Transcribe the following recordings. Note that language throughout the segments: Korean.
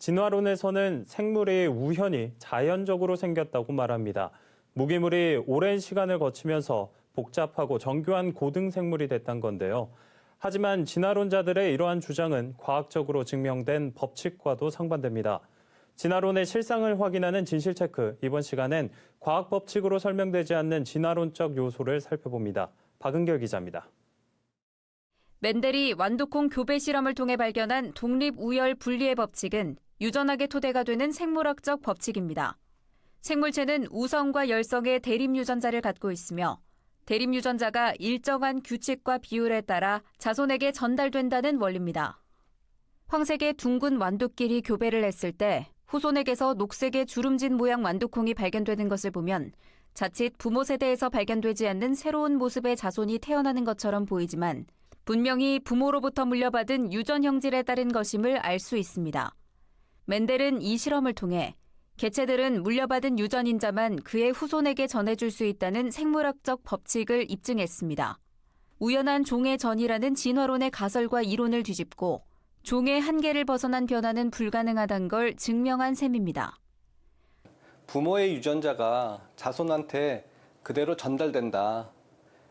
진화론에서는 생물이 우연히 자연적으로 생겼다고 말합니다. 무기물이 오랜 시간을 거치면서 복잡하고 정교한 고등 생물이 됐단 건데요. 하지만 진화론자들의 이러한 주장은 과학적으로 증명된 법칙과도 상반됩니다. 진화론의 실상을 확인하는 진실 체크. 이번 시간엔 과학 법칙으로 설명되지 않는 진화론적 요소를 살펴봅니다. 박은결 기자입니다. 맨델이 완두콩 교배 실험을 통해 발견한 독립 우열 분리의 법칙은 유전학의 토대가 되는 생물학적 법칙입니다. 생물체는 우성과 열성의 대립 유전자를 갖고 있으며 대립 유전자가 일정한 규칙과 비율에 따라 자손에게 전달된다는 원리입니다. 황색의 둥근 완두끼리 교배를 했을 때 후손에게서 녹색의 주름진 모양 완두콩이 발견되는 것을 보면 자칫 부모 세대에서 발견되지 않는 새로운 모습의 자손이 태어나는 것처럼 보이지만 분명히 부모로부터 물려받은 유전 형질에 따른 것임을 알 수 있습니다. 맨델은 이 실험을 통해 개체들은 물려받은 유전인자만 그의 후손에게 전해줄 수 있다는 생물학적 법칙을 입증했습니다. 우연한 종의 전이라는 진화론의 가설과 이론을 뒤집고 종의 한계를 벗어난 변화는 불가능하단 걸 증명한 셈입니다. 부모의 유전자가 자손한테 그대로 전달된다.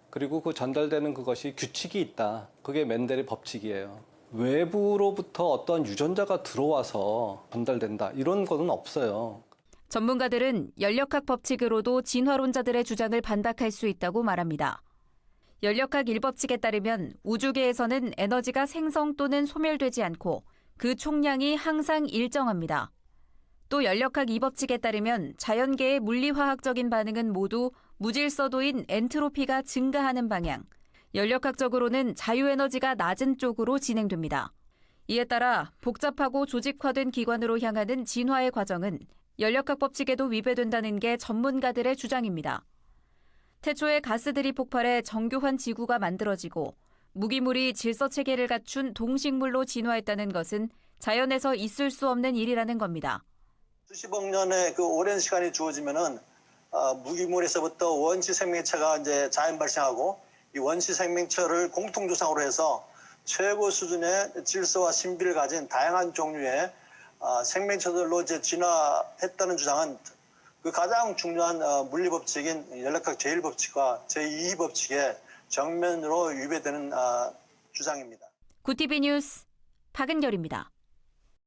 그리고 그 전달되는 그것이 규칙이 있다. 그게 맨델의 법칙이에요. 외부로부터 어떤 유전자가 들어와서 전달된다. 이런 것은 없어요. 전문가들은 연력학 법칙으로도 진화론자들의 주장을 반박할 수 있다고 말합니다. 연력학 1법칙에 따르면 우주계에서는 에너지가 생성 또는 소멸되지 않고 그 총량이 항상 일정합니다. 또 연력학 2법칙에 따르면 자연계의 물리화학적인 반응은 모두 무질서도인 엔트로피가 증가하는 방향, 연력학적으로는 자유에너지가 낮은 쪽으로 진행됩니다. 이에 따라 복잡하고 조직화된 기관으로 향하는 진화의 과정은 연력학 법칙에도 위배된다는 게 전문가들의 주장입니다. 태초에 가스들이 폭발해 정교한 지구가 만들어지고 무기물이 질서 체계를 갖춘 동식물로 진화했다는 것은 자연에서 있을 수 없는 일이라는 겁니다. 수십억 년의 그 오랜 시간이 주어지면은 어, 무기물에서부터 원시 생명체가 이제 자연 발생하고 이 원시 생명체를 공통 조상으로 해서 최고 수준의 질서와 신비를 가진 다양한 종류의 어, 생명체들로 이제 진화했다는 주장은 그 가장 중요한 어, 물리 법칙인 연락학 제1 법칙과 제2 법칙에 정면으로 위배되는 어, 주장입니다. 구티비 뉴스 박은결입니다.